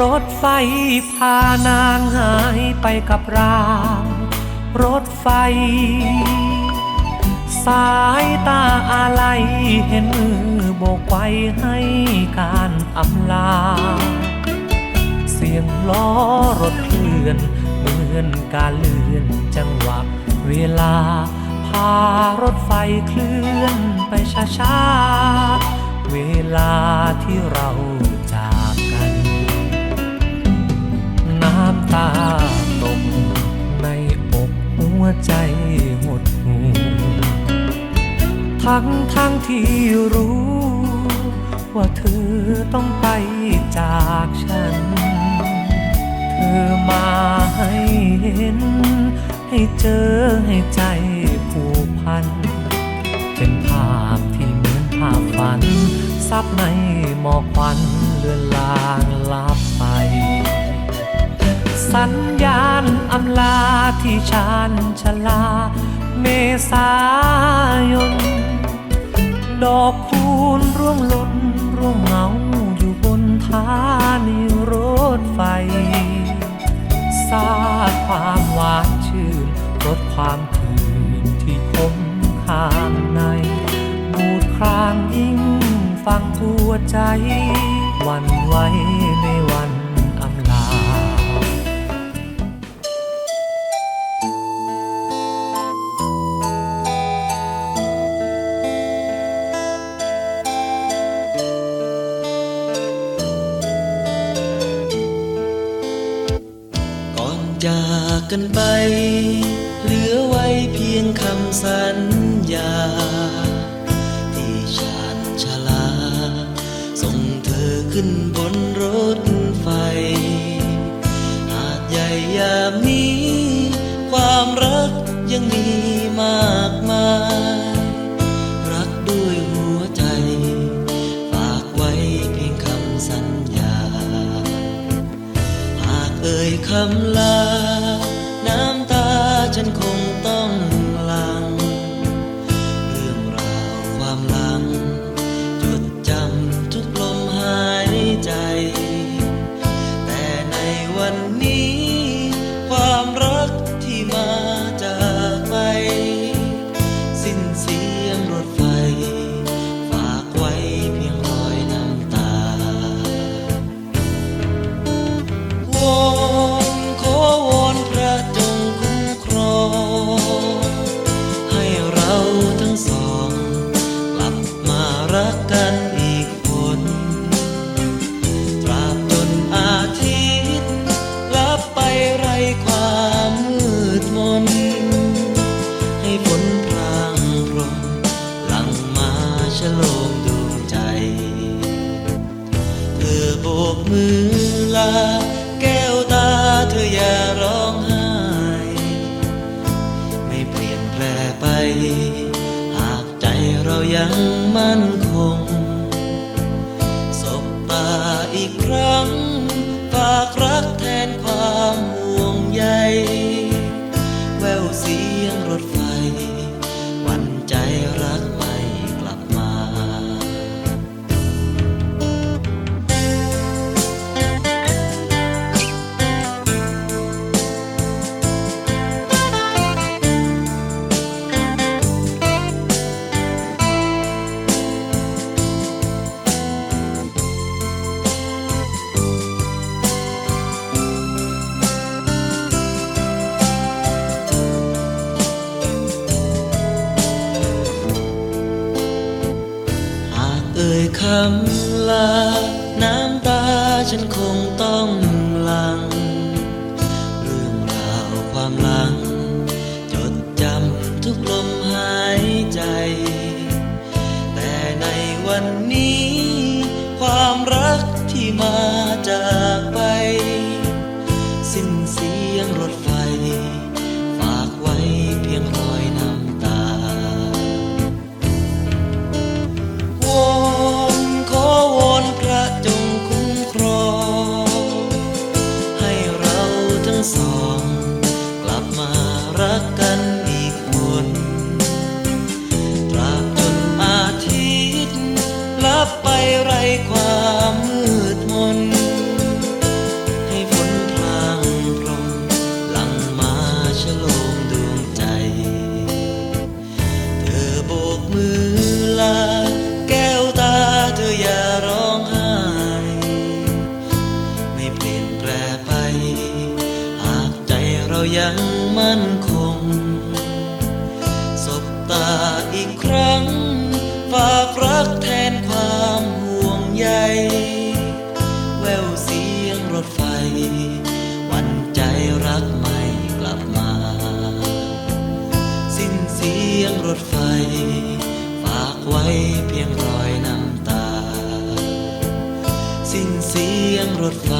รถไฟพานางหายไปกับรางรถไฟ สายตาอะไรเห็นมือโบกไว้ให้การอำลา เสียงล้อรถเคลื่อนเหมือนการเลื่อนจังหวะเวลา พารถไฟเคลื่อนไปช้าๆ เวลาที่เรา ทั้งทั้งที่รู้ ว่าเธอต้องไปจากฉัน เธอมาให้เห็น ให้เจอให้ใจผูกพัน เป็นภาพที่เหมือนภาพฝันซับในหมอกควันเลือนลางลับไป สัญญาณอำลาที่ชานชลา เมษายน ดอกคูณร่วงหล่นร่วงเหงาอยู่บนทานีรถไฟซาดความหวานชื่นลดความคืนที่คมข้างในบูดครางยิ่งฟังหัวใจวันไหวในวันอ จากกันไป เหลือไว้เพียงคำสัญญา ที่ชานชลา ส่งเธอขึ้นบนรถ ยคำลา น้ำตาฉันคง รักกันอีกคน ตราบจนอาทิตย์ลับไปไรความมืดมน ให้ฝนพรางพรมหลังมาชะโลมดวงใจ เธอโบกมือลา แก้วตาเธออย่าร้องไห้ ไม่เปลี่ยนแปลไป หากใจเรายังมั่น อ่ยคำลา น้ำตาฉันคงต้องหลัง เรื่องราวความหลัง จดจำทุกลมหายใจ แต่ในวันนี้ ความรักที่มาจาก สียงรถไฟ ฝากไว้เพียงรอยน้ำตา สิ้นเสียงรถไฟ